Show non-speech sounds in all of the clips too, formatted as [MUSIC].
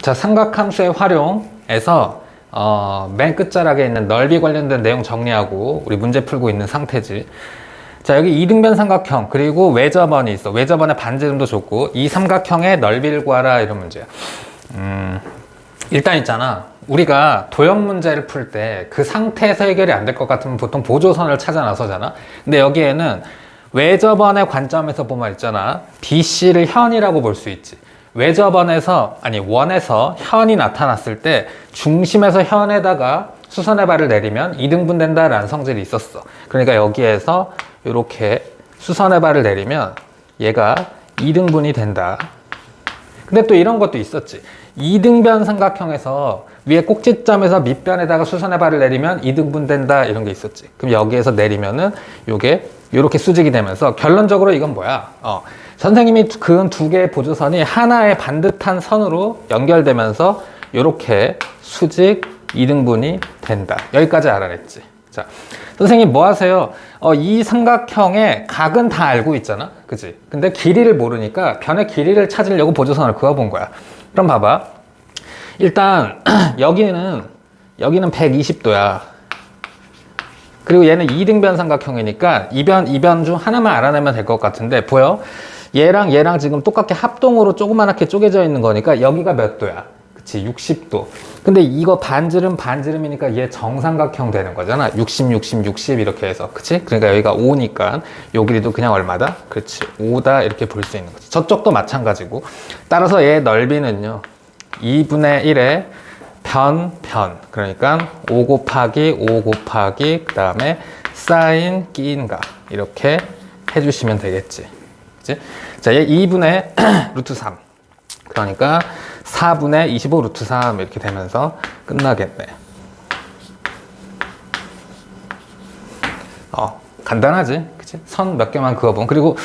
자, 삼각함수의 활용에서 어, 맨 끝자락에 있는 넓이 관련된 내용 정리하고 우리 문제 풀고 있는 상태지. 자, 여기 이등변 삼각형 그리고 외접원이 있어. 외접원의 반지름도 줬고 이 삼각형의 넓이를 구하라 이런 문제야. 음, 일단 있잖아. 우리가 도형 문제를 풀 때 그 상태에서 해결이 안 될 것 같으면 보통 보조선을 찾아 나서잖아. 근데 여기에는 외접원의 관점에서 보면 있잖아. BC를 현이라고 볼 수 있지. 외접원에서, 아니, 원에서 현이 나타났을 때 중심에서 현에다가 수선의 발을 내리면 2등분 된다라는 성질이 있었어. 그러니까 여기에서 이렇게 수선의 발을 내리면 얘가 2등분이 된다. 근데 또 이런 것도 있었지. 이등변 삼각형에서 위에 꼭지점에서 밑변에다가 수선의 발을 내리면 이등분 된다 이런 게 있었지. 그럼 여기에서 내리면은 요게 이렇게 수직이 되면서 결론적으로 이건 뭐야? 어, 선생님이 그은 두 개의 보조선이 하나의 반듯한 선으로 연결되면서 이렇게 수직 이등분이 된다. 여기까지 알아냈지. 자, 선생님 뭐 하세요? 어, 이 삼각형의 각은 다 알고 있잖아. 그지? 근데 길이를 모르니까 변의 길이를 찾으려고 보조선을 그어본 거야. 그럼 봐봐. 일단, [CLEARS THROAT] 여기는, 여기는 120도야. 그리고 얘는 2등변 삼각형이니까 이변, 이변 중 하나만 알아내면 될 것 같은데, 보여? 얘랑 얘랑 지금 똑같게 합동으로 조그맣게 쪼개져 있는 거니까 여기가 몇 도야? 그치, 60도. 근데 이거 반지름, 반지름이니까 얘 정삼각형 되는 거잖아. 60, 60, 60 이렇게 해서. 그치? 그러니까 여기가 5니까 요 길이도 그냥 얼마다? 그렇지. 5다 이렇게 볼 수 있는 거지. 저쪽도 마찬가지고. 따라서 얘 넓이는요. 2분의 1의 편, 편. 그러니까 5 곱하기 5 곱하기 그 다음에 사인 끼인가. 이렇게 해주시면 되겠지. 그치? 자, 얘 2분의 [CLEARS THROAT] 루트 3. 그러니까 4분의 25 루트 3 이렇게 되면서 끝나겠네. 어, 간단하지? 그치? 선 몇 개만 그어보면. 그리고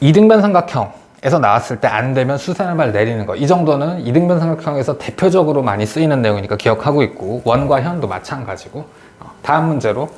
이등변 삼각형에서 나왔을 때 안 되면 수선의 발 내리는 거. 이 정도는 이등변 삼각형에서 대표적으로 많이 쓰이는 내용이니까 기억하고 있고, 원과 현도 마찬가지고. 어, 다음 문제로